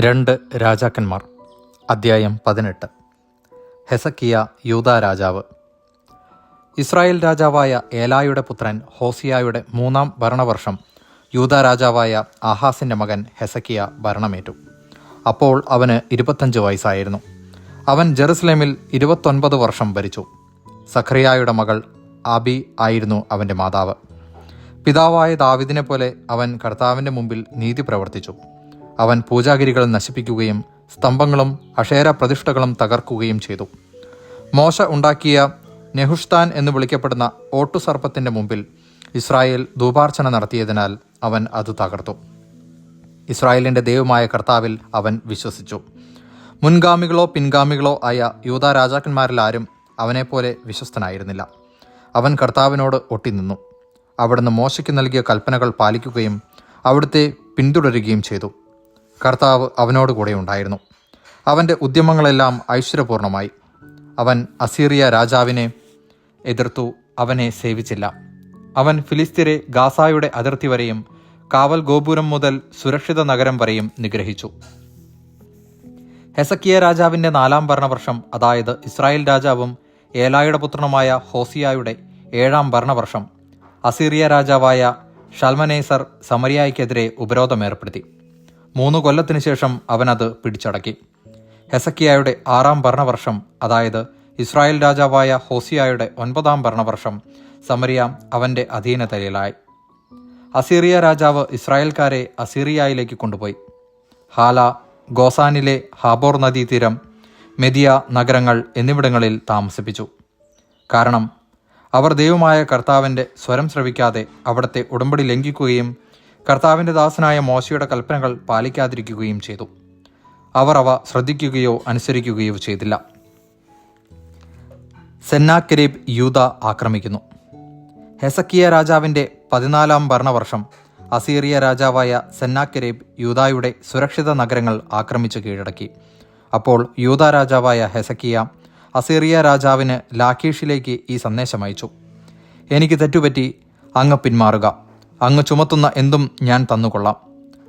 രണ്ട് രാജാക്കന്മാർ. അദ്ധ്യായം പതിനെട്ട്. ഹെസക്കിയ യൂത രാജാവ്. ഇസ്രായേൽ രാജാവായ ഏലായുടെ പുത്രൻ ഹോസിയായുടെ മൂന്നാം ഭരണവർഷം യൂത രാജാവായ ആഹാസിന്റെ മകൻ ഹെസക്കിയ ഭരണമേറ്റു. അപ്പോൾ അവന് ഇരുപത്തഞ്ച് വയസ്സായിരുന്നു. അവൻ ജെറുസലേമിൽ ഇരുപത്തൊൻപത് വർഷം ഭരിച്ചു. സഖറിയായുടെ മകൾ ആബി ആയിരുന്നു അവന്റെ മാതാവ്. പിതാവായ ദാവിദിനെ പോലെ അവൻ കർത്താവിന്റെ മുമ്പിൽ നീതി പ്രവർത്തിച്ചു. അവൻ പൂജാഗിരികൾ നശിപ്പിക്കുകയും സ്തംഭങ്ങളും അഷേര പ്രതിഷ്ഠകളും തകർക്കുകയും ചെയ്തു. മോശ ഉണ്ടാക്കിയ നെഹുഷ്താൻ എന്ന് വിളിക്കപ്പെടുന്ന ഓട്ടുസർപ്പത്തിന്റെ മുമ്പിൽ ഇസ്രായേൽ ധൂപാർച്ചന നടത്തിയതിനാൽ അവൻ അത് തകർത്തു. ഇസ്രായേലിന്റെ ദൈവമായ കർത്താവിൽ അവൻ വിശ്വസിച്ചു. മുൻഗാമികളോ പിൻഗാമികളോ ആയ യൂത രാജാക്കന്മാരിൽ ആരും അവനെപ്പോലെ വിശ്വസ്തനായിരുന്നില്ല. അവൻ കർത്താവിനോട് ഒട്ടിനിന്നു. അവിടുന്ന് മോശയ്ക്ക് നൽകിയ കൽപ്പനകൾ പാലിക്കുകയും അവിടുത്തെ പിന്തുടരുകയും ചെയ്തു. കർത്താവ് അവനോട് കൂടെ ഉണ്ടായിരുന്നു. അവന്റെ ഉദ്യമങ്ങളെല്ലാം ഐശ്വര്യപൂർണമായി. അവൻ അസീറിയ രാജാവിനെ എതിർത്തു അവനെ സേവിച്ചില്ല. അവൻ ഫിലിസ്തീരെ ഗാസായുടെ അതിർത്തി വരെയും കാവൽ ഗോപുരം മുതൽ സുരക്ഷിത നഗരം വരെയും നിഗ്രഹിച്ചു. ഹെസക്കിയ രാജാവിന്റെ നാലാം ഭരണവർഷം അതായത് ഇസ്രായേൽ രാജാവും ഏലായുടെ പുത്രനുമായ ഹോസിയായുടെ ഏഴാം ഭരണവർഷം അസീറിയ രാജാവായ ഷൽമനേസർ സമരിയായ്ക്കെതിരെ ഉപരോധം ഏർപ്പെടുത്തി. മൂന്ന് കൊല്ലത്തിനു ശേഷം അവനത് പിടിച്ചടക്കി. ഹെസക്കിയായുടെ ആറാം ഭരണവർഷം അതായത് ഇസ്രായേൽ രാജാവായ ഹോസിയായുടെ ഒൻപതാം ഭരണവർഷം സമരിയ അവന്റെ അധീനതയിലായി. അസീറിയ രാജാവ് ഇസ്രായേൽക്കാരെ അസീറിയയിലേക്ക് കൊണ്ടുപോയി. ഹാല ഗോസാനിലെ ഹാബോർ നദീതീരം മെദിയ നഗരങ്ങൾ എന്നിവിടങ്ങളിൽ താമസിപ്പിച്ചു. കാരണം അവർ ദൈവമായ കർത്താവിന്റെ സ്വരം ശ്രവിക്കാതെ അവിടുത്തെ ഉടമ്പടി ലംഘിക്കുകയും കർത്താവിന്റെ ദാസനായ മോശയുടെ കൽപ്പനകൾ പാലിക്കാതിരിക്കുകയും ചെയ്തു. അവർ അവ ശ്രദ്ധിക്കുകയോ അനുസരിക്കുകയോ ചെയ്തില്ല. സെന്നാക്കരീബ് യൂത ആക്രമിക്കുന്നു. ഹെസക്കിയ രാജാവിന്റെ പതിനാലാം ഭരണവർഷം അസീറിയ രാജാവായ സെന്നാക്കരീബ് യൂതായുടെ സുരക്ഷിത നഗരങ്ങൾ ആക്രമിച്ച് കീഴടക്കി. അപ്പോൾ യൂത രാജാവായ ഹെസക്കിയ അസീറിയ രാജാവിന് ലാഖീഷിലേക്ക് ഈ സന്ദേശം അയച്ചു. എനിക്ക് തെറ്റുപറ്റി അങ്ങ് പിന്മാറുക. അങ്ങ് ചുമത്തുന്ന എന്തും ഞാൻ തന്നുകൊള്ളാം.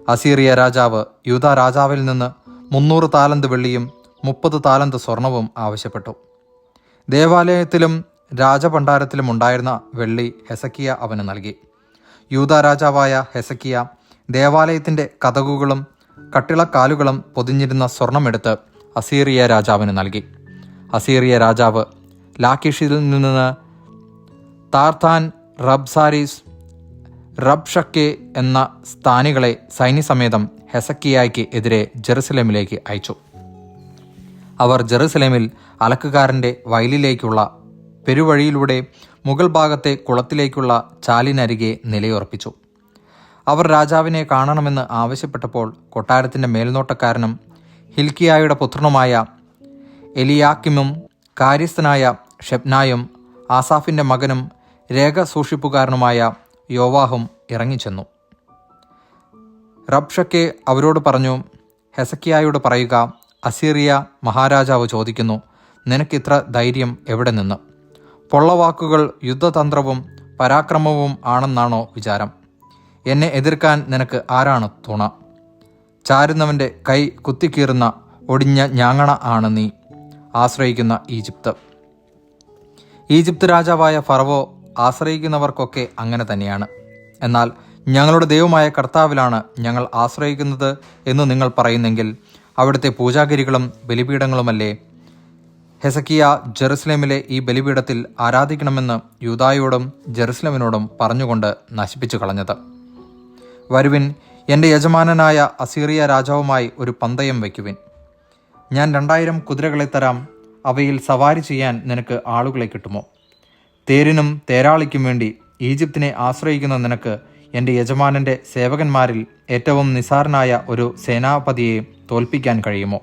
അസീറിയ രാജാവ് യൂത രാജാവിൽ നിന്ന് മുന്നൂറ് താലന്ത് വെള്ളിയും മുപ്പത് താലന്ത് സ്വർണവും ആവശ്യപ്പെട്ടു. ദേവാലയത്തിലും രാജഭണ്ഡാരത്തിലും ഉണ്ടായിരുന്ന വെള്ളി ഹെസക്കിയ അവന് നൽകി. യൂത രാജാവായ ഹെസക്കിയ ദേവാലയത്തിന്റെ കഥകുകളും കട്ടിളക്കാലുകളും പൊതിഞ്ഞിരുന്ന സ്വർണമെടുത്ത് അസീറിയ രാജാവിന് നൽകി. അസീറിയ രാജാവ് ലാക്കിഷിൽ നിന്ന് താർത്താൻ റബ്സാരിസ് റബ്ഷക്കെ എന്ന സ്ഥാനികളെ സൈന്യസമേതം ഹെസക്കിയായ്ക്ക് എതിരെ ജെറുസലേമിലേക്ക് അയച്ചു. അവർ ജെറുസലേമിൽ അലക്കുകാരന്റെ വയലിലേക്കുള്ള പെരുവഴിയിലൂടെ മുഗൾ ഭാഗത്തെ കുളത്തിലേക്കുള്ള ചാലിനരികെ നിലയുറപ്പിച്ചു. അവർ രാജാവിനെ കാണണമെന്ന് ആവശ്യപ്പെട്ടപ്പോൾ കൊട്ടാരത്തിന്റെ മേൽനോട്ടക്കാരനും ഹിൽക്കിയായുടെ പുത്രനുമായ എലിയാക്കിമും കാര്യസ്ഥനായ ഷെബ്നായും ആസാഫിന്റെ മകനും രേഖ സൂക്ഷിപ്പുകാരനുമായ യോവാഹും ഇറങ്ങിച്ചെന്നു. റബ്ഷക്കെ അവരോട് പറഞ്ഞു ഹെസക്കിയായോട് പറയുക അസീറിയ മഹാരാജാവ് ചോദിക്കുന്നു നിനക്കിത്ര ധൈര്യം എവിടെ നിന്ന്? പൊള്ളവാക്കുകൾ യുദ്ധതന്ത്രവും പരാക്രമവും ആണെന്നാണോ വിചാരം? എന്നെ എതിർക്കാൻ നിനക്ക് ആരാണ് തുണ? ചാരുന്നവന്റെ കൈ കുത്തിക്കീറുന്ന ഒടിഞ്ഞ ഞാങ്ങണ ആണ് നീ ആശ്രയിക്കുന്ന ഈജിപ്ത്. ഈജിപ്ത് രാജാവായ ഫറവോ ആശ്രയിക്കുന്നവർക്കൊക്കെ അങ്ങനെ തന്നെയാണ്. എന്നാൽ ഞങ്ങളുടെ ദൈവമായ കർത്താവിലാണ് ഞങ്ങൾ ആശ്രയിക്കുന്നത് എന്ന് നിങ്ങൾ പറയുന്നെങ്കിൽ അവിടുത്തെ പൂജാഗിരികളും ബലിപീഠങ്ങളുമല്ലേ? ഹെസക്കിയ ജെറുസലേമിലെ ഈ ബലിപീഠത്തിൽ ആരാധിക്കണമെന്ന് യൂതായോടും ജെറുസലേമിനോടും പറഞ്ഞുകൊണ്ട് നശിപ്പിച്ചു കളഞ്ഞത്. വരുവിൻ എന്റെ യജമാനനായ അസീറിയ രാജാവുമായി ഒരു പന്തയം വയ്ക്കുവിൻ. ഞാൻ രണ്ടായിരം കുതിരകളെ തരാം അവയിൽ സവാരി ചെയ്യാൻ നിനക്ക് ആളുകളെ കിട്ടുമോ? തേരിനും തേരാളിക്കും വേണ്ടി ഈജിപ്തിനെ ആശ്രയിക്കുന്ന നിനക്ക് എന്റെ യജമാനന്റെ സേവകന്മാരിൽ ഏറ്റവും നിസാരനായ ഒരു സേനാപതിയെ തോൽപ്പിക്കാൻ കഴിയുമോ?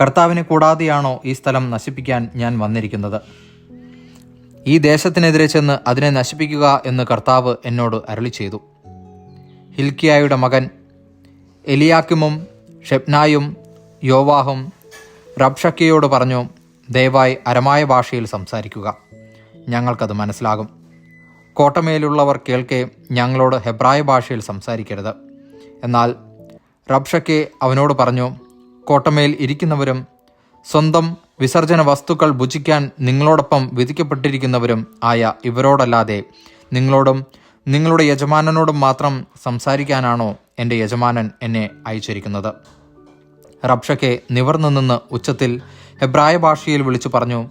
കർത്താവിനെ കൂടാതെയാണോ ഈ സ്ഥലം നശിപ്പിക്കാൻ ഞാൻ വന്നിരിക്കുന്നത്? ഈ ദേശത്തിനെതിരെ ചെന്ന് അതിനെ നശിപ്പിക്കുക എന്ന് കർത്താവ് എന്നോട് അരളി ചെയ്തു ഹിൽക്കിയായുടെ മകൻ എലിയാക്കിമും ഷെപ്നായും യോവാഹും റബ്ഷക്കിയോട് പറഞ്ഞു ദയവായി അരമായ ഭാഷയിൽ സംസാരിക്കുക. ഞങ്ങൾക്കത് മനസ്സിലാകും. കോട്ടമേലുള്ളവർ കേൾക്കെ ഞങ്ങളോട് ഹെബ്രായ ഭാഷയിൽ സംസാരിക്കരുത്. എന്നാൽ റബ്ഷക്കെ അവനോട് പറഞ്ഞു കോട്ടമേൽ ഇരിക്കുന്നവരും സ്വന്തം വിസർജന വസ്തുക്കൾ ഭുജിക്കാൻ നിങ്ങളോടൊപ്പം വിധിക്കപ്പെട്ടിരിക്കുന്നവരും ആയ ഇവരോടല്ലാതെ നിങ്ങളോടും നിങ്ങളുടെ യജമാനനോടും മാത്രം സംസാരിക്കാനാണോ എന്റെ യജമാനൻ എന്നെ അയച്ചിരിക്കുന്നത്? റബ്ഷക്കെ നിവർന്നു നിന്ന് ഉച്ചത്തിൽ ഹെബ്രായ ഭാഷയിൽ വിളിച്ചു പറഞ്ഞു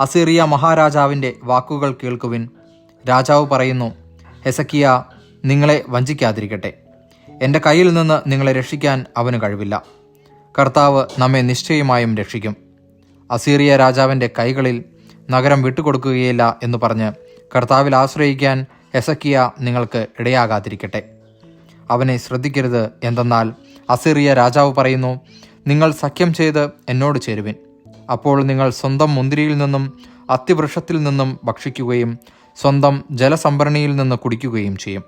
അസീറിയ മഹാരാജാവിന്റെ വാക്കുകൾ കേൾക്കുവിൻ. രാജാവ് പറയുന്നു ഹെസക്കിയ നിങ്ങളെ വഞ്ചിക്കാതിരിക്കട്ടെ. എന്റെ കയ്യിൽ നിന്ന് നിങ്ങളെ രക്ഷിക്കാൻ അവന് കഴിവില്ല. കർത്താവ് നമ്മെ നിശ്ചയമായും രക്ഷിക്കും. അസീറിയ രാജാവിന്റെ കൈകളിൽ നഗരം വിട്ടുകൊടുക്കുകയില്ല എന്ന് പറഞ്ഞ് കർത്താവിൽ ആശ്രയിക്കാൻ ഹെസക്കിയ നിങ്ങൾക്ക് ഇടയാകാതിരിക്കട്ടെ. അവനെ ശ്രദ്ധിക്കരുത്. എന്തെന്നാൽ അസീറിയ രാജാവ് പറയുന്നു നിങ്ങൾ സഖ്യം ചെയ്ത് എന്നോട് ചേരുവിൻ. അപ്പോൾ നിങ്ങൾ സ്വന്തം മുന്തിരിയിൽ നിന്നും അത്തിവൃക്ഷത്തിൽ നിന്നും ഭക്ഷിക്കുകയും സ്വന്തം ജലസംഭരണിയിൽ നിന്ന് കുടിക്കുകയും ചെയ്യും.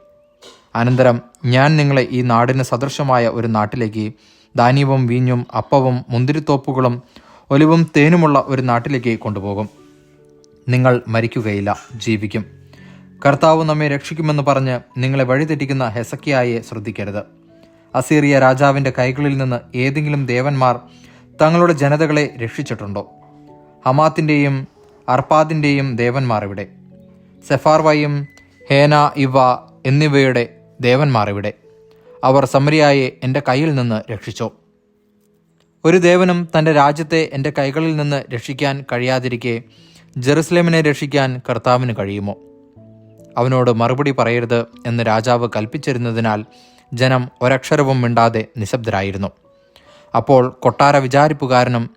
അനന്തരം ഞാൻ നിങ്ങളെ ഈ നാടിന് സദൃശമായ ഒരു നാട്ടിലേക്ക് ധാന്യവും വീഞ്ഞും അപ്പവും മുന്തിരിത്തോപ്പുകളും ഒലിവും തേനുമുള്ള ഒരു നാട്ടിലേക്ക് കൊണ്ടുപോകും. നിങ്ങൾ മരിക്കുകയില്ല ജീവിക്കും. കർത്താവ് നമ്മെ രക്ഷിക്കുമെന്ന് പറഞ്ഞ് നിങ്ങളെ വഴിതെറ്റിക്കുന്ന ഹെസക്കിയായെ ശ്രദ്ധിക്കരുത്. അസീറിയ രാജാവിന്റെ കൈകളിൽ നിന്ന് ഏതെങ്കിലും ദേവന്മാർ തങ്ങളുടെ ജനതകളെ രക്ഷിച്ചിട്ടുണ്ടോ? ഹമാത്തിന്റെയും അർപ്പാദിന്റെയും ദേവന്മാരിവിടെ സെഫാർവയും ഹേന ഇവ എന്നിവയുടെ ദേവന്മാരിവിടെ അവർ സമരിയായെ എന്റെ കയ്യിൽ നിന്ന് രക്ഷിച്ചോ? ഒരു ദേവനും തന്റെ രാജ്യത്തെ എന്റെ കൈകളിൽ നിന്ന് രക്ഷിക്കാൻ കഴിയാതിരിക്കെ ജെറുസലേമിനെ രക്ഷിക്കാൻ കർത്താവിന് കഴിയുമോ? അവനോട് മറുപടി പറയരുത് എന്ന് രാജാവ് കൽപ്പിച്ചിരുന്നതിനാൽ ജനം ഒരക്ഷരവും മിണ്ടാതെ നിശബ്ദരായിരുന്നു. അപ്പോൾ കൊട്ടാര വിചാരിപ്പുകാരനും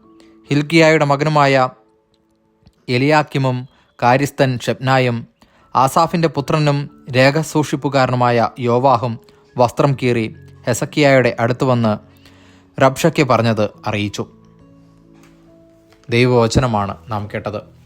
ഹിൽക്കിയായുടെ മകനുമായ എലിയാക്കിമും കാര്യസ്ഥൻ ഷെബ്നായും ആസാഫിന്റെ പുത്രനും രേഖസൂക്ഷിപ്പുകാരനുമായ യോവാഹും വസ്ത്രം കീറി ഹെസക്കിയായുടെ അടുത്തു വന്ന് റബ്ഷയ്ക്ക് പറഞ്ഞത് അറിയിച്ചു. ദൈവവചനമാണ് നാം കേട്ടത്.